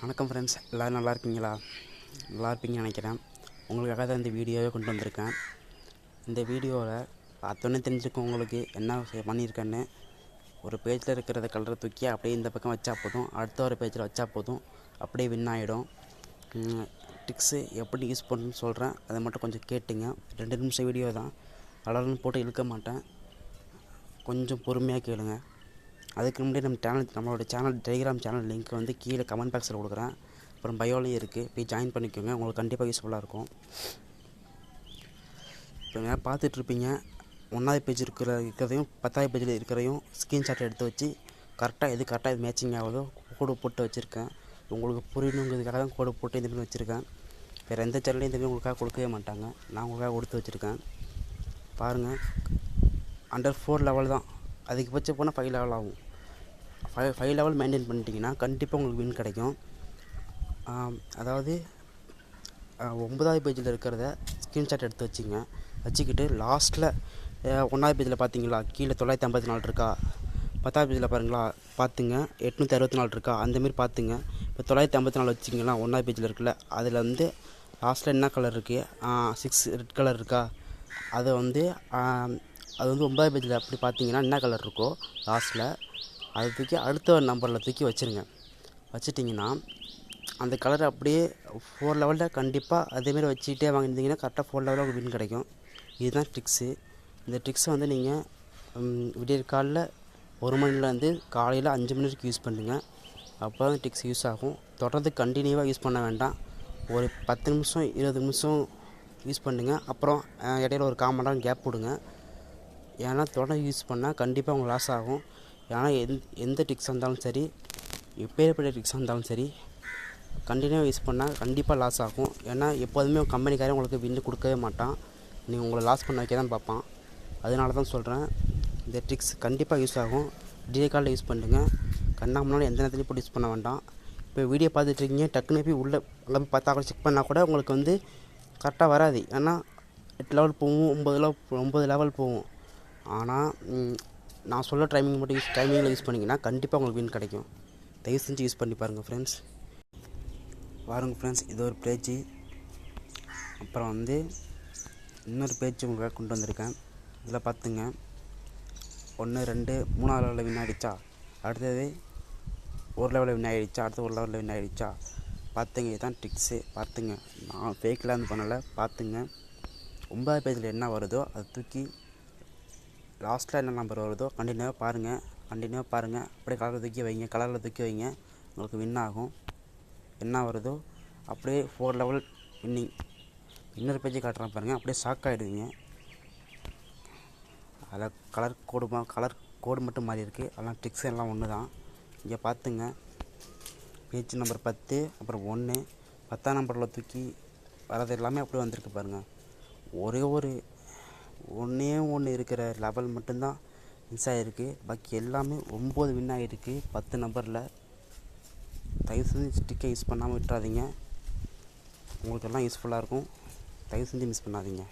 வணக்கம் ஃப்ரெண்ட்ஸ் எல்லோரும் நல்லா இருக்கீங்களா? நல்லா இருப்பீங்கன்னு நினைக்கிறேன். உங்களுக்காக தான் இந்த வீடியோவே கொண்டு வந்திருக்கேன். இந்த வீடியோவில் பார்த்தோன்னே தெரிஞ்சுக்கும் உங்களுக்கு என்ன பண்ணியிருக்கேன்னு. ஒரு பேஜில் இருக்கிறத கலரை தூக்கி அப்படியே இந்த பக்கம் வச்சா போதும். அடுத்த ஒரு பேஜில் வச்சா போதும். அப்படியே வின் ஆகிடும் ட்ரிக்ஸு எப்படி யூஸ் பண்ணணும்னு சொல்கிறேன் அதை மட்டும் கொஞ்சம் கேட்டுங்க. ரெண்டு நிமிஷம் வீடியோ தான். கலர்னு போட்டு இழுக்க மாட்டேன். கொஞ்சம் பொறுமையாக கேளுங்கள் அதுக்கு முன்னாடி நம்ம சேனல் நம்மளோட சேனல் டெலிகிராம் சேனல் லிங்க் வந்து கீழே கமெண்ட் பாக்ஸில் கொடுக்குறேன். அப்புறம் பயோலையும் இருக்குது போய் ஜாயின் பண்ணிக்கோங்க. உங்களுக்கு கண்டிப்பாக யூஸ்ஃபுல்லாக இருக்கும். இப்போ நீங்கள் பார்த்துட்ருப்பீங்க ஒன்றாவது பேஜ் இருக்கிற இருக்கிறதையும் பத்தாவது பேஜில் இருக்கிறதையும் ஸ்க்ரீன்ஷாட் எடுத்து வச்சு கரெக்டாக எது கரெக்டாக இது மேட்சிங் ஆகுதோ கோடு போட்டு வச்சுருக்கேன். உங்களுக்கு புரியணுங்கிறதுக்காக தான் கோடு போட்டு இந்த மாதிரி வச்சுருக்கேன். வேறு எந்த சேனல்லையும் இந்த மாதிரி உங்களுக்காக கொடுக்கவே மாட்டாங்க. நான் உங்களுக்காக கொடுத்து வச்சுருக்கேன். பாருங்கள் அண்டர் ஃபோர் லெவல் தான். அதிகபட்சம் போனால் ஃபைவ் லெவல் ஆகும். ஃபைவ் ஃபைவ் லெவல் மெயின்டைன் பண்ணிட்டீங்கன்னா கண்டிப்பாக உங்களுக்கு வின் கிடைக்கும். அதாவது ஒன்பதாவது பேஜில் இருக்கிறத ஸ்க்ரீன்ஷாட் எடுத்து வச்சுங்க. வச்சுக்கிட்டு லாஸ்ட்டில் ஒன்றாவது பேஜில் பார்த்தீங்களா கீழே தொள்ளாயிரத்தி ஐம்பத்தி நாலு இருக்கா? பத்தாவது பேஜில் பாருங்களா? பார்த்துங்க எட்நூற்றி அறுபத்தி நாலு இருக்கா? அந்தமாரி பார்த்துங்க இப்போ தொள்ளாயிரத்தி ஐம்பத்தி நாலு வச்சிங்களா ஒன்றாவது பேஜில் இருக்குல்ல அதில் வந்து லாஸ்ட்டில் என்ன கலர் இருக்குது சிக்ஸ் ரெட் கலர் இருக்கா? அதை வந்து அது வந்து ஒன்பதாவது பேஜில் அப்படி பார்த்தீங்கன்னா என்ன கலர் இருக்கோ லாஸ்ட்டில் அதை தூக்கி அடுத்த நம்பரில் தூக்கி வச்சுருங்க. வச்சிட்டிங்கன்னா அந்த கலர் அப்படியே ஃபோர் லெவலில் கண்டிப்பாக அதேமாரி வச்சுக்கிட்டே வாங்கியிருந்தீங்கன்னா கரெக்டாக ஃபோர் லெவலில் வின் கிடைக்கும். இதுதான் ட்ரிக்ஸு இந்த ட்ரிக்ஸை வந்து நீங்கள் விடிய காலில் ஒரு மணிலேருந்து காலையில் அஞ்சு மணி வரைக்கும் யூஸ் பண்ணுங்கள் அப்போ தான் ட்ரிக்ஸ் யூஸ் ஆகும். தொடர்ந்து கண்டினியூவாக யூஸ் பண்ண வேண்டாம். ஒரு பத்து நிமிஷம் இருபது நிமிஷம் யூஸ் பண்ணுங்கள் அப்புறம் இடையில ஒரு கால் மணி நேரம் கேப் விடுங்க ஏன்னா தொடர்ந்து யூஸ் பண்ணால் கண்டிப்பாக உங்களுக்கு லாஸ் ஆகும். ஏன்னா எந் எந்த டிக்ஸ் வந்தாலும் சரி எப்பேற்பட்ட டிக்ஸ் வந்தாலும் சரி கண்டினியூவாக யூஸ் பண்ணால் கண்டிப்பாக லாஸ் ஆகும். ஏன்னா எப்போதுமே கம்பெனிக்காரன் உங்களுக்கு வின்னு கொடுக்கவே மாட்டான். நீங்கள் உங்களை லாஸ் பண்ண வைக்க தான் பார்ப்பான். அதனால தான் சொல்கிறேன் இந்த ட்ரிக்ஸ் கண்டிப்பாக யூஸ் ஆகும். டிஏ காலில் யூஸ் பண்ணுங்க. கண்ணா முன்னாடி எந்த நேரத்துலையும் போட்டு யூஸ் பண்ண வேண்டாம். இப்போ வீடியோ பார்த்துட்ருக்கீங்க டக்குன்னு போய் உள்ளே அங்கே போய் பார்த்தா கூட செக் பண்ணால் கூட உங்களுக்கு வந்து கரெக்டாக வராது. ஏன்னா எட்டு லெவல் போகும் ஒம்பது லெவல் ஒம்பது லெவல் போகும். ஆனால் நான் சொல்ல டைமிங் மட்டும் யூஸ் டைமிங்கில் யூஸ் பண்ணிங்கன்னா கண்டிப்பாக உங்களுக்கு வின் கிடைக்கும். தயவு செஞ்சு யூஸ் பண்ணி பாருங்கள் ஃப்ரெண்ட்ஸ் பாருங்கள் ஃப்ரெண்ட்ஸ் இது ஒரு பேஜ் அப்புறம் வந்து இன்னொரு பேஜ் உங்களுக்காக கொண்டு வந்திருக்கேன். இதில் பார்த்துங்க. ஒன்று ரெண்டு மூணாவது லெவலில் வின் ஆகிடுச்சா அடுத்தது ஒரு லெவலில் வின் ஆகிடுச்சா அடுத்து ஒரு லெவலில் வின் ஆகிடுச்சா பார்த்துங்க இதுதான் ட்ரிக்ஸு பார்த்துங்க. நான் ஃபேக்கில் இது பண்ணலை. பார்த்துங்க. ஒன்பதாவது பேஜில் என்ன வருதோ அதை தூக்கி லாஸ்ட்டில் என்ன நம்பர் வருதோ கண்டினியூவாக பாருங்கள் கண்டினியூவாக பாருங்கள் அப்படியே கலரில் தூக்கி வைங்க கலரில் தூக்கி வைங்க. உங்களுக்கு வின் ஆகும். என்ன வருதோ அப்படியே ஃபோர் லெவல் வின்னிங் இன்னொரு பேஜை காட்டுறேன் பாருங்கள் அப்படியே ஷாக் ஆகிடுவீங்க அதில் கலர் கோடு மா கலர் கோடு மட்டும் மாறி இருக்குது அதெல்லாம் ட்ரிக்ஸ் எல்லாம் ஒன்று தான் இங்கே பார்த்துங்க பேஜ் நம்பர் பத்து அப்புறம் ஒன்று பத்தாம் நம்பரில் தூக்கி வரது எல்லாமே அப்படியே வந்திருக்கு பாருங்கள் ஒரே ஒரு ஒன்றே ஒன்று இருக்கிற லெவல் மட்டும்தான் மிஸ் ஆகிருக்கு பாக்கி எல்லாமே ஒம்பது வின் ஆகிருக்கு பத்து நம்பரில் தயவு செஞ்சு ஸ்டிக்கை யூஸ் பண்ணாமல் விட்டுறாதீங்க. உங்களுக்கெல்லாம் யூஸ்ஃபுல்லாக இருக்கும். தயவு செஞ்சு மிஸ் பண்ணாதீங்க.